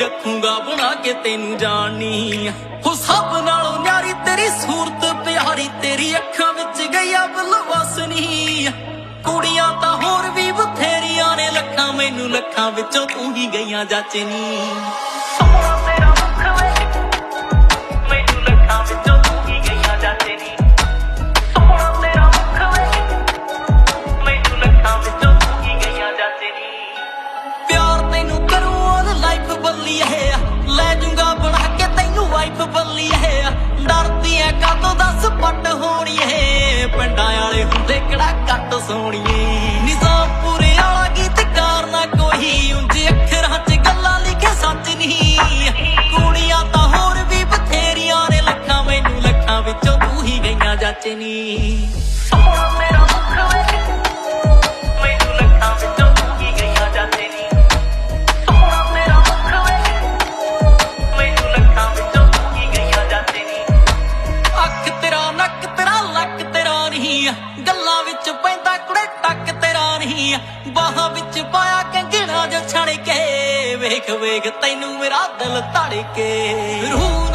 ਰੱਖੂੰਗਾ, ਬਣਾ ਕੇ ਤੈਨੂੰ ਜਾਣੀ ਹੋ ਸਭ ਨਾਲੋਂ ਨਿਆਰੀ ਤੇਰੀ ਸੂਰਤ, ਪਿਆਰੀ ਤੇਰੀ ਅੱਖਾਂ ਵਿੱਚ ਗਈਆ ਬਲਵਾਸਨੀ ਕੁੜੀਆਂ ਤਾਂ ਹੋਰ ਵੀ ਬਥੇਰੀਆਂ ਨੇ, ਲੱਖਾਂ ਮੈਨੂੰ ਲੱਖਾਂ ਵਿੱਚੋਂ ਤੂੰ ਹੀ ਗਈਆਂ, ਜਾਚਨੀ। ਸੋਣੀਏ ਨਿਜ਼ਾਮਪੁਰੇ ਵਾਲਾ ਗੀਤਕਾਰ ਨਾ ਕੋਈ ਉਂਝ ਅੱਖਰਾਂ 'ਚ ਗੱਲਾਂ ਲਿਖੇ ਸੱਚ ਨਹੀਂ। ਕੁੜੀਆਂ ਤਾਂ ਹੋਰ ਵੀ ਬਥੇਰੀਆਂ ਨੇ ਲੱਖਾਂ, ਮੈਨੂੰ ਲੱਖਾਂ ਵਿੱਚੋਂ ਤੂੰ ਹੀ ਗਈਆਂ ਜਾਚਨੀ। ਸੋਹਣਾ ਮੇਰਾ ਮੁੱਖ ਵੇ, ਮੈਨੂੰ ਲੱਖਾਂ ਵਿੱਚੋਂ ਹੀ ਕੁੜੇ ਟੱਕ ਤੇਰਾ ਨਹੀਂ ਬਾਹਾਂ ਵਿੱਚ ਪਾਇਆ ਕੰਗਣਾ ਜੋ ਛਣ ਕੇ ਵੇਖ ਵੇਖ ਤੈਨੂੰ ਮੇਰਾ ਦਿਲ ਧੜਕੇ ਰੂਹ